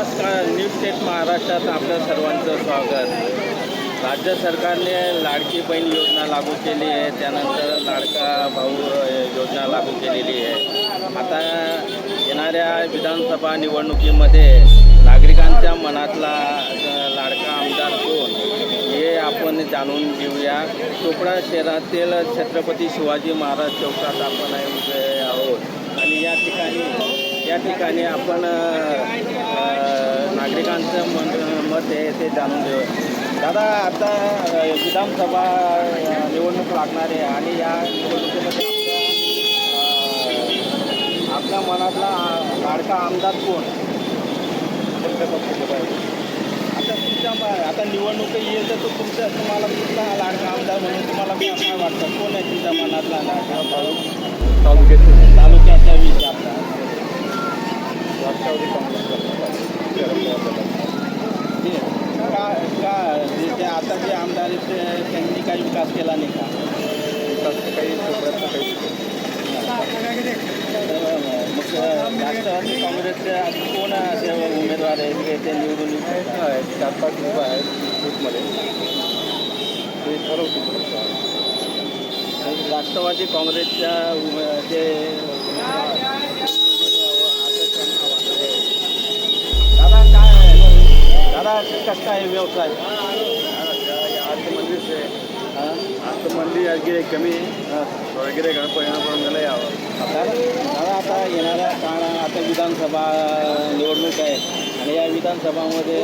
नमस्कार news state महाराष्ट्रात आपलं सर्वांचं स्वागत. राज्य सरकारने लाडकी बहीण योजना लागू केली आहे त्यानंतर लाडका भाऊ योजना लागू केलेली आहे. आता येणाऱ्या विधानसभा निवडणुकीमध्ये नागरिकांच्या मनातला लाडका आमदार कोण हे आपण जाणून घेऊया. चोपडा शहरातील छत्रपती शिवाजी महाराज चौकात आपण आहे उभे आहोत. आणि या ठिकाणी या ठिकाणी आपण नागरिकांचं मन मत आहे ते जाणून घेऊ. दादा आता विधानसभा निवडणूक लागणार आहे आणि या निवडणुकीमध्ये आपल्या मनातला लाडका आमदार कोण? कोणत्या पक्षाचे पाहिजे आता तुमच्या आता निवडणूक येईल तर तो तुमच्या तुम्हाला कुठला लाडका आमदार म्हणून तुम्हाला काय वाटतं? कोण आहे तुमच्या मनातला लाडका? भाऊ तालुक्याचे तालुक्याचा विषय आपला. राष्ट्रवादी काँग्रेस. का का जे ते आता जे आमदार आहेत त्यांनी काही विकास केला नाही का विकास काही मग राष्ट्रवादी काँग्रेसचे कोण असे उमेदवार आहेत की ते निवडून आहेत चार पाच आहेत ते ठरवतील राष्ट्रवादी काँग्रेसच्या उमे- जे उमेदवार निवडून यावं असं त्यांना वाटतंय. दादा काय दादा कसा आहे व्यवसाय. आज मंदिर से आज तो मंदिर आज गिरे कमी थोडं गिरे घड परिणाम करून गेलं यावं. दादा दादा आता येणाऱ्या काळात आता विधानसभा निवडणूक आहे. आणि या विधानसभामध्ये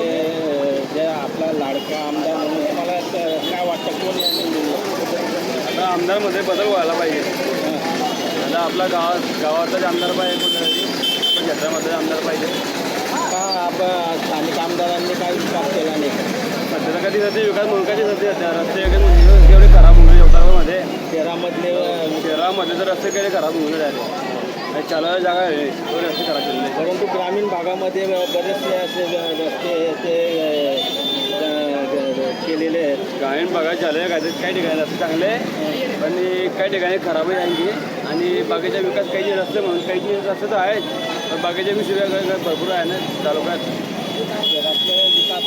जे आपला लाडका आमदार म्हणून तुम्हाला काय वाटतं? कोण? आता आमदारमध्ये बदल व्हायला पाहिजे. आता आपल्या गावात गावाचाच आमदार पाहिजे कुठेतरी पण क्षेत्रामध्ये आमदार पाहिजे. स्थानिक आमदारांनी काही विकास केला नाही. का? सध्याला कधी सध्या विकास मुलकाची सध्या सध्या रस्ते वगैरे एवढे खराब होऊन शहरामध्ये शहरामधले अ, शहरामध्ये तर रस्ते काही खराब होऊन राहिले. चालायला जागा आहे एवढे रस्ते खराब केलेले परंतु ग्रामीण भागामध्ये बरेचसे असे रस्ते ते केलेले आहेत. गायन बघायला झालं काय काही ठिकाणी रस्ते चांगले पण काही ठिकाणी खराबही आणखी. आणि बाकीचा विकास काही जे रस्ते म्हणून काही रस्ते तर आहेत पण बाकीच्या बी सुविधा भरपूर आहे ना तालुक्यात. विकास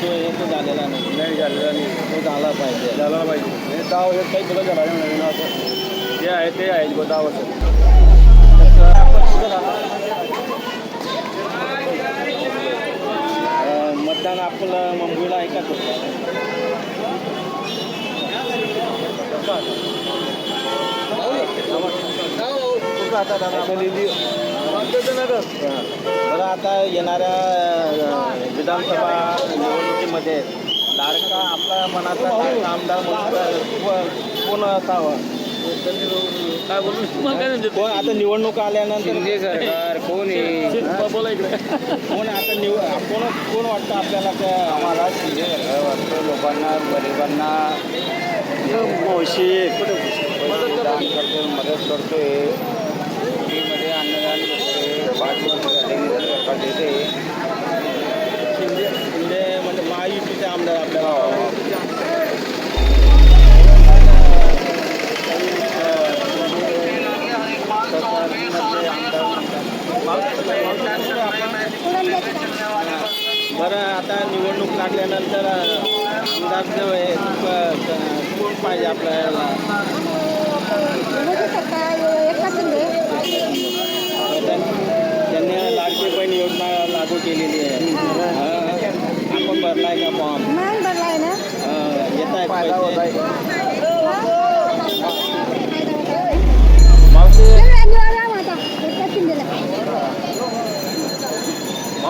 जो आहे तो झालेला नाही नाही झालेला नाही. तो झाला पाहिजे. झाला पाहिजे म्हणजे दहा वर्षात काही बदल झाला नाही असं जे आहे ते आहे दहा वर्षात आपण कुठं मतदान आपलं मुंबईला कुठं राहता दादा आपण? बरं आता येणाऱ्या विधानसभा निवडणुकीमध्ये लाडका आपल्या मनातला लाडका आमदार म्हणून कोण असावा? काय बोलू? कोण आता निवडणूक आल्यानंतर? सरकार कोण बोला इकडे. कोण आता निव कोण कोण वाटतं आपल्याला त्या? आम्हाला शिंदे सरकार वाटतं लोकांना गरिबांना. मदत करतोय फ्रीमध्ये अन्नदान करतोय पाच वर्ष झाले सरकार देते शिंदे शिंदे म्हणजे महायुतीचे आमदार आपल्याला सरकारमधले आमदार बरं आता निवडणूक लागल्यानंतर आमदार जो आहे कोण पाहिजे आपल्याला त्यांनी लाडकी बहीण योजना लागू केलेली आहे. आपण भरलाय का फॉर्म येत आहे.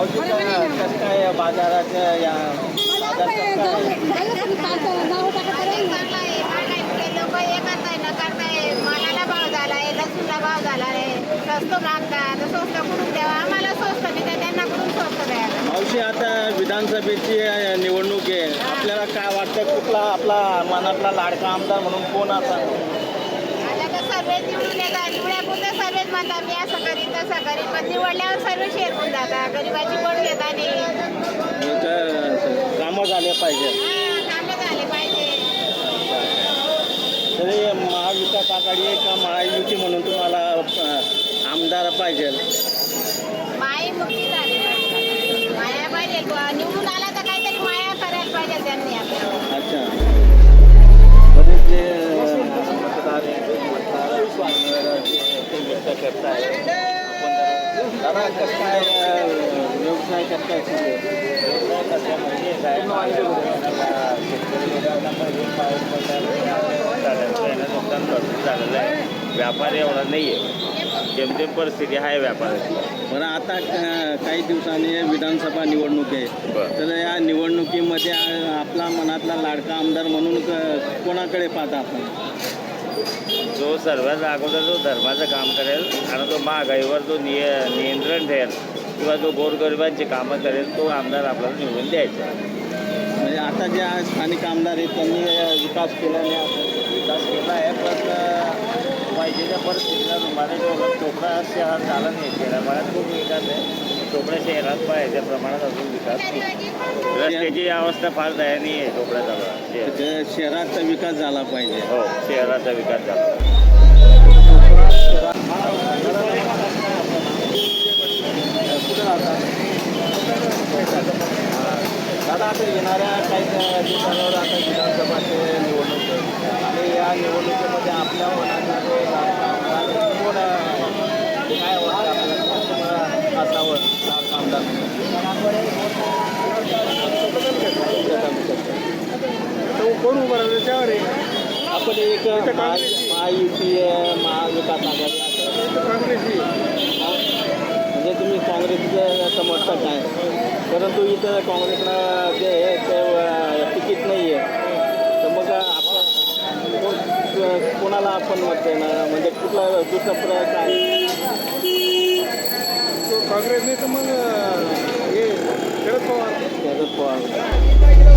काय- बाजाराच्या या मालाला भाव झालाय लसूणला भाव झाला आहे स्वस्त मागतात स्वस्त कुठून द्यावा आम्हाला स्वस्त नाही त्यांना कुठून स्वस्त द्यायला मावशी आता विधानसभेची निवडणूक आहे. आपल्याला काय वाटतं? कुठला आपला मनातला लाडका आमदार म्हणून कोण असा आता तर सर्व निवडून येतात. म्हणतात मी असं करीन तसं करीन पण निवडल्यावर सर्व शेअर होऊन जातात. गरीबाची कोण घेता नाही. इथं कामं झाले पाहिजे. हा, कामं झाले पाहिजे. तरी महाविकास आघाडी का महायुती म्हणून तुम्हाला अ, आमदार पाहिजे. माई मुक्ती झाली पाहिजे. माया चालेल बुवा निवडून आला तर काहीतरी माया करायला पाहिजे त्यांनी अच्छा. अं, आहेत, मतदार जे ते व्यक्त करताय? दादा कसं काय व्यवसाय काय आहे ना नुकसान भरपूर झालेलं आहे व्यापार एवढा नाही आहे जेमतेम परिस्थिती आहे व्यापाराची. बरं आता काही दिवसांनी विधानसभा निवडणूक आहे. बरं. तर या निवडणुकीमध्ये आ- आपला मनातला लाडका आमदार म्हणून क- कोणाकडे पाहता आपण? जो सर्वात अगोदर जो धर्माचं काम करेल आणि जो महागाईवर जो निय नियंत्रण ठेवेल किंवा जो गोरगरिबांची कामं करेल तो आमदार आपल्याला निवडून द्यायचा. म्हणजे आता जे स्थानिक आमदार आहेत त्यांनी विकास केल्याने विकास केला आहे पण पाहिजे त्या परिस्थितीला रुमाने चोपडा शहर झाला नाही. खेड्यापाड्यात खूप विकास आहे. चोपडा शहरात पाहिजे त्या प्रमाणात अजून विकास नाही. रस्त्याची अवस्था फार दयनीय आहे त्या शहराचा विकास झाला पाहिजे. हो शहराचा विकास झाला. दादा आता येणाऱ्या काही दिवसांवर आता विधानसभाचे निवडणूक आहे. आणि या निवडणुकीमध्ये आपल्या मनात जो लाडका आमदार कोण आहे? काय वाटतं आपल्याला कोण तुम्हाला असावं लाडका आमदार कोण उभं राहिलं? त्यावर आहे. आपण एक महा- महायुती आहे, महाविकास आघाडी असं. काँग्रेसची म्हणजे तुम्ही काँग्रेसचं समर्थक आहे. परंतु इथं काँग्रेसला जे आहे ते अ, तिकीट नाही आहे तर मग आपण कोण- कोणाला आपण मत देणार? म्हणजे कुठला दुसरा प्र काय काँग्रेसने तर मग हे शरद पवार. शरद पवार.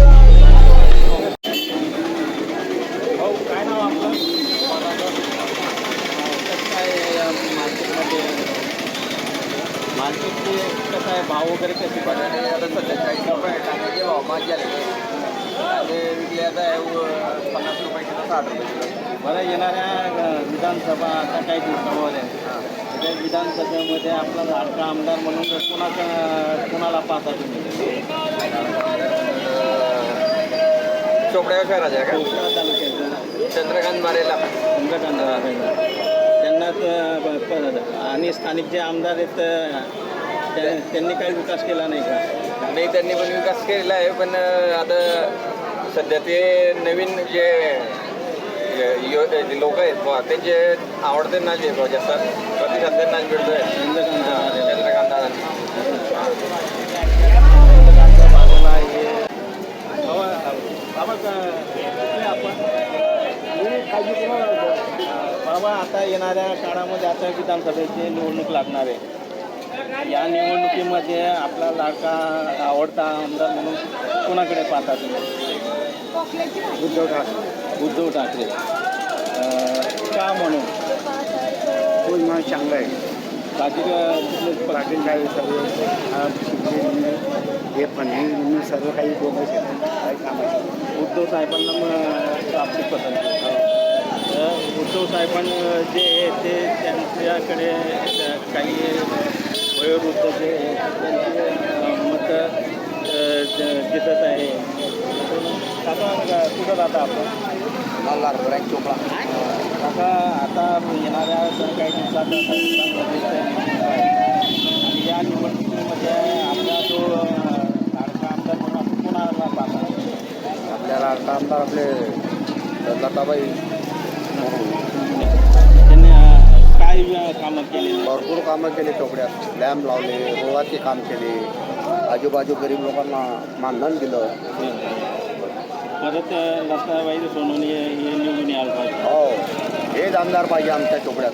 मार्केटचे कसं आहे भाव वगैरे कसे बटाटे आता सध्या चाळीस रुपये आहे कांद्याचे भाव महाग झालेले कांदे विकले आता पन्नास रुपये किलो साठ रुपये बरं येणाऱ्या विधानसभा आता काही आहे त्या विधानसभेमध्ये आपला लाडका आमदार म्हणून कोणाचा कोणाला पाहता तुम्ही? चोपड्या तालुक्याचं चंद्रकांत मारेला. चंद्रकांत प- आणि स्थानिक जे आमदार आहेत त्यांनी काही विकास केला नाही का? नाही त्यांनी पण विकास केलेला आहे पण आता सध्या ते नवीन जे लोक आहेत त्यांचे आवडते नाच आहे बुवा जास्त प्रतिसाद मिळतोय. चंद्रकांत दादा. चंद्रकांत बाजूला हे आपण राहतो. बाबा आता येणाऱ्या काळामध्ये आता विधानसभेची निवडणूक लागणार आहे. या निवडणुकीमध्ये आपला लाडका आवडता आमदार म्हणून कोणाकडे पाहता तुम्ही? उद्धव ठाकरे. उद्धव ठाकरे. का म्हणून? तो माणूस चांगला आहे. बाकी पाटील काही सर्व हा हे पण हे सर्व काही दोघं काही कामाचे उद्धव साहेबांना मग आपली पसंती उद्धव साहेबांना जे आहे ते त्यांच्याकडे त्या काही वयोवृद्ध जे त्यांचे मतं दिसत आहे. काका कुठं राहता आपण? मल्हार चोपडा. काका आता येणाऱ्या काही दिवसात. आणि या निवडणुकीमध्ये आपला जो लाडका आमदार म्हणून आपण कोणाला पाहता? आपल्याला आमदार आपले लताबाई केलेली भरपूर कामं केले चोपड्यात लॅम्प लावले रोडाचे काम केले. आजूबाजू गरीब लोकांना मानधन दिलं. परत अं, लताबाई सोनवणे हे निवडून यायला पाहिजे. हेच आमदार पाहिजे आमच्या चोपड्यात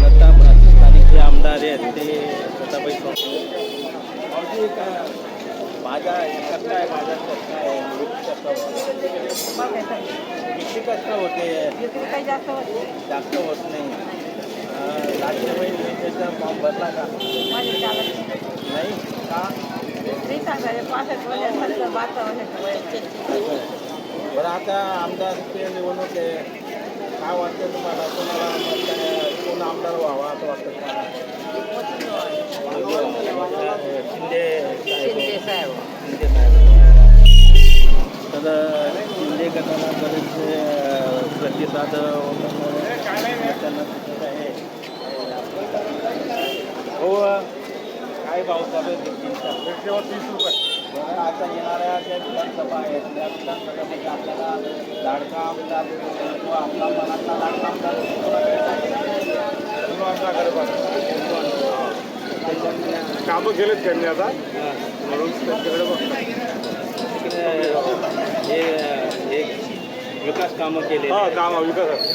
लता स्थानिक जे आमदार आहेत ते लताबाई सोनवणे माझा का- कसं आहे माझा कसं आहे विक्री कसं होते. विक्री कसं होते. जास्त होत नाही. अं, लाडकी बहीण योजनेचा फॉर्म भरला का? नाही. का? बरं आता आमदारची निवडणूक आहे काय वाटतं तुम्हाला? तुम्हाला कोण आमदार व्हावा असं वाटतं शिंदे शिंदे साहेब शिंदे साहेब तर शिंदे गटाला बरेच प्रतिसाद वगैरे त्यांना दिसत आहे. हो काय भाव चालू आहे तीस रुपये आता येणाऱ्या ज्या विधानसभा आहेत त्या विधानसभेमध्ये आपल्याला लाडका आमदार आपला मनातला लाडका आमदार कोणाकडे आहे? कामं केलेत त्यांनी आता. म्हणून त्यांच्याकडे हे हे विकास कामं केले हा काम विकास.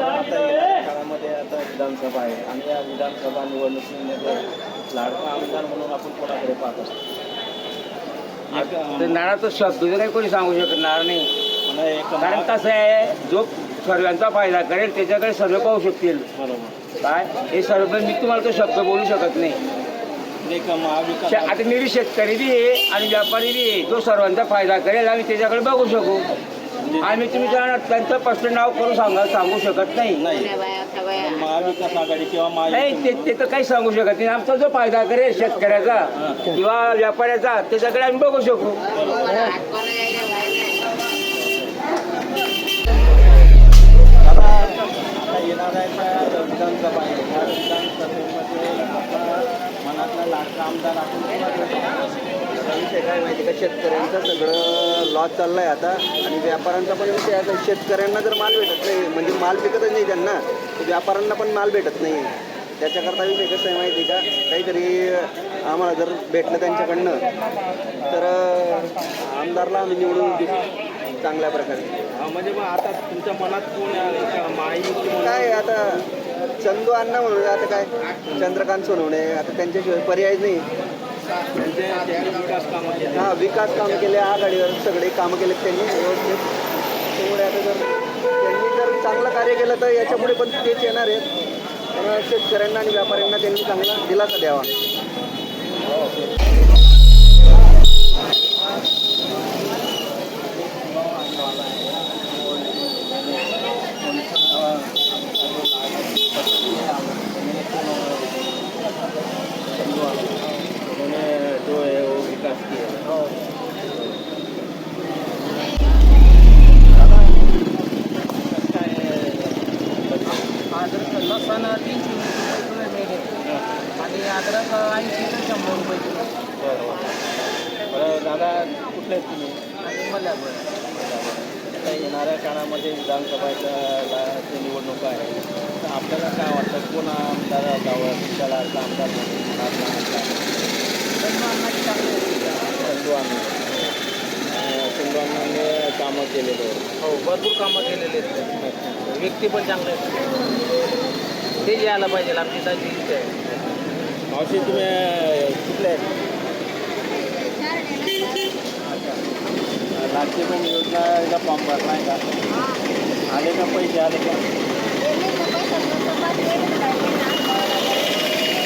काळामध्ये आता विधानसभा आहे आणि या विधानसभा निवडणुकीमध्ये लाडका आमदार म्हणून आपण कोणाकडे पाहत? असतो ते नाण्याचा शब्द तर काही कोणी सांगू शकणार नाही. कारण कसं आहे जो सर्वांचा फायदा करेल त्याच्याकडे सर्व पाहू शकतील. काय? हे सर्व मी तुम्हाला तो शब्द बोलू शकत नाही. नाही आता मी बी शेतकरी बी आहे आणि व्यापारी बी आहे. जो सर्वांचा फायदा करेल आम्ही त्याच्याकडे बघू शकू. आम्ही तुम्ही त्यांना त्यांचं स्पष्ट नाव करून सांगा सांगू शकत नाही. महाविकास आघाडी किंवा नाही ते ते तर काही सांगू शकत नाही. आमचा जो फायदा करेल शेतकऱ्याचा किंवा व्यापाऱ्याचा त्याच्याकडे आम्ही बघू शकू. विधानसभा आहे त्या विधानसभेमध्ये आपला मनातला लाडका आमदार आपण? विषय काय माहिती का? शेतकऱ्यांचं सगळं लॉस चाललाय आता. आणि व्यापाऱ्यांचा पण विषय आता. शेतकऱ्यांना जर माल भेटत नाही म्हणजे माल पिकतच नाही त्यांना व्यापाऱ्यांना पण माल भेटत नाही. त्याच्याकरता विषय कसं आहे माहिती का? काहीतरी आम्हाला जर भेटलं त्यांच्याकडनं तर आमदारला आम्ही निवडून देऊ. चांगल्या प्रकारे. म्हणजे मग आता तुमच्या मनात कोण आहे? म्हणून काय आता? चंदू अण्णा म्हणून आता काय? चंद्रकांत सोनवणे. आता त्यांच्याशिवाय पर्याय नाही. विकास हा विकास काम केले आघाडीवर सगळे कामं केले त्यांनी व्यवस्थित. त्यामुळे आता जर त्यांनी जर चांगलं कार्य केलं तर याच्यापुढे पण तेच येणार आहेत. शेतकऱ्यांना आणि व्यापाऱ्यांना त्यांनी चांगला दिलासा द्यावा उन्होंने जो है वो विकास किया अद्रक लसण तीनशे रुपये किलो मिळेल आणि अद्रक ऐंशी ते शंभर रुपये किलो बरं दादा कुठले आहेत तुम्ही आणि मला आता येणाऱ्या काळामध्ये विधानसभेच्या निवडणूक आहे. तर आपल्याला काय वाटतं? कोण आमदार जावं लाडका आमदार चंदू अण्णांनी कामं केलेले आहेत हो भरपूर कामं केलेले आहेत. व्यक्ती पण चांगले आहेत. ते यायला पाहिजे. आमची त्याची इच्छा आहे. मावशी तुम्ही कुठले आहेत? लाडकी बहीण योजनाला फॉर्म भरलाय का? आले का पैसे? आले का?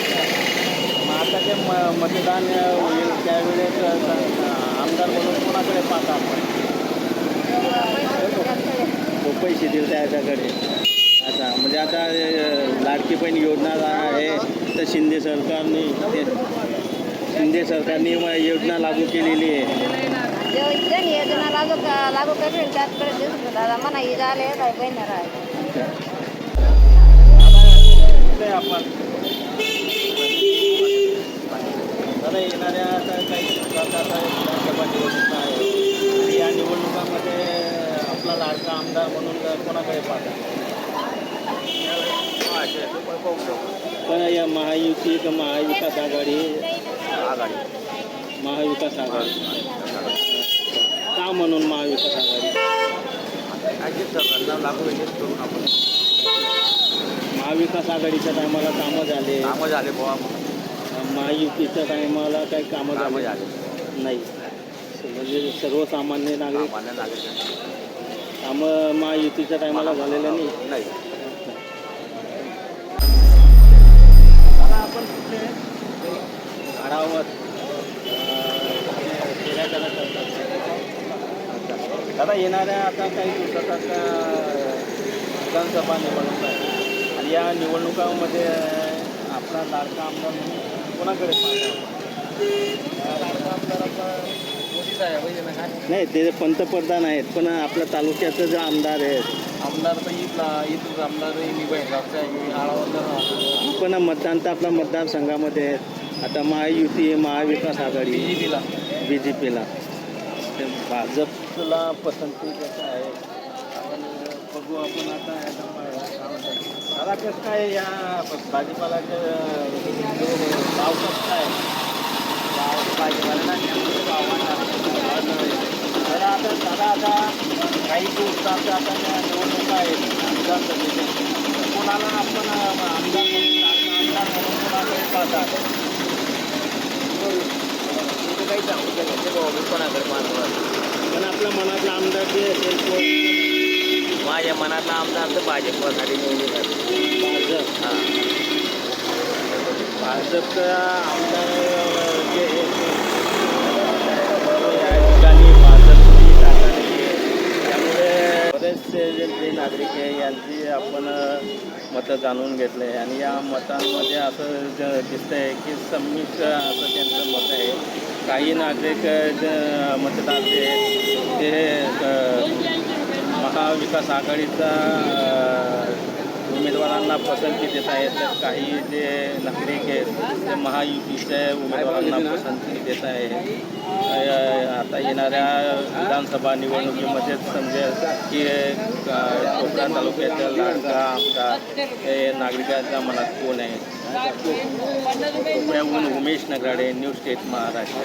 आता जे म मतदान होईल त्यावेळेस आमदार म्हणून कोणाकडे पाहता आपण? हो, पैसे दिले त्याच्याकडे अच्छा म्हणजे आता लाडकी बहीण योजना आहे तर शिंदे सरकारने ते शिंदे सरकारने योजना लागू केलेली आहे. त्याचकडे दिसतो दादा म्हणा ही झाले काय बहिणी राहिले कुठे आहे आपण दादा येणाऱ्या काही विधानसभा निवडणुका आहे आणि या निवडणुकामध्ये आपला लाडका आमदार म्हणून कोणाकडे पाहता पण या महायुती का महाविकास आघाडी? आघाडी. महाविकास आघाडी. का म्हणून महाविकास आघाडी. अजित सरकारला लागू हेच करून आपण महाविकास आघाडीच्या टायमाला कामं झाले. कामं झाले बुवा. महायुतीच्या टायमाला काही कामं कामं झाले. नाही. म्हणजे सर्वसामान्य नागरिक. कामं महायुतीच्या टायमाला झालेलं नाही. आपण आढावत दादा येणाऱ्या आता काही दिवसात आता विधानसभा निवडणूक आहे. आणि या निवडणुकामध्ये आपला लाडका आमदार म्हणून कोणाकडे नाही ते पंतप्रधान आहेत पण आपल्या तालुक्याचं जे आमदार आहेत. आमदार तर इथला इथून आमदार आळावर पण मतदान तर आपल्या मतदारसंघामध्ये आहेत. आता महायुती महाविकास आघाडी बी जे पीला बी जे तुला पसंती कसं आहे? आपण बघू आपण आता काय दादा कसं काय या भाजीपालाचं भाव कसं काय? भाजीपाला दादा आता दादा आता काही दिवसात आता त्या आहेत. तर कोणाला आपण आमदार म्हणून आमदार म्हणून कोणाकडे पाहतात? काही सांगू शकत कोणाकडे पाहतो आपल्या मनातला आमदार जे असेल तो माझ्या मनातला आमदार तर भाजपसाठी निवडून आला. भाजप. हा. भाजपचा आमदार जे ते या ठिकाणी भाजपची आहे. त्यामुळे बरेचसे जे जे नागरिक आहे यांची आपण मतं जाणून घेतले आणि या मतांमध्ये असं ज- दिसतंय की संमिश्र असं त्यांचं मत आहे. काही नागरिक जे मतदार जे आहेत, ते महाविकास आघाडीचा उमेदवारांना पसंती देत आहेत. तर काही जे नागरिक आहेत ते महायुतीच्या उमेदवारांना पसंती देत आहेत. आता येणाऱ्या विधानसभा निवडणुकीमध्ये समजेल की कोकणा तालुक्याच्या लाडका आमदार हे नागरिकांच्या मनात कोण आहे? कोकण्याहून उमेश नगराडे न्यूज स्टेट महाराष्ट्र.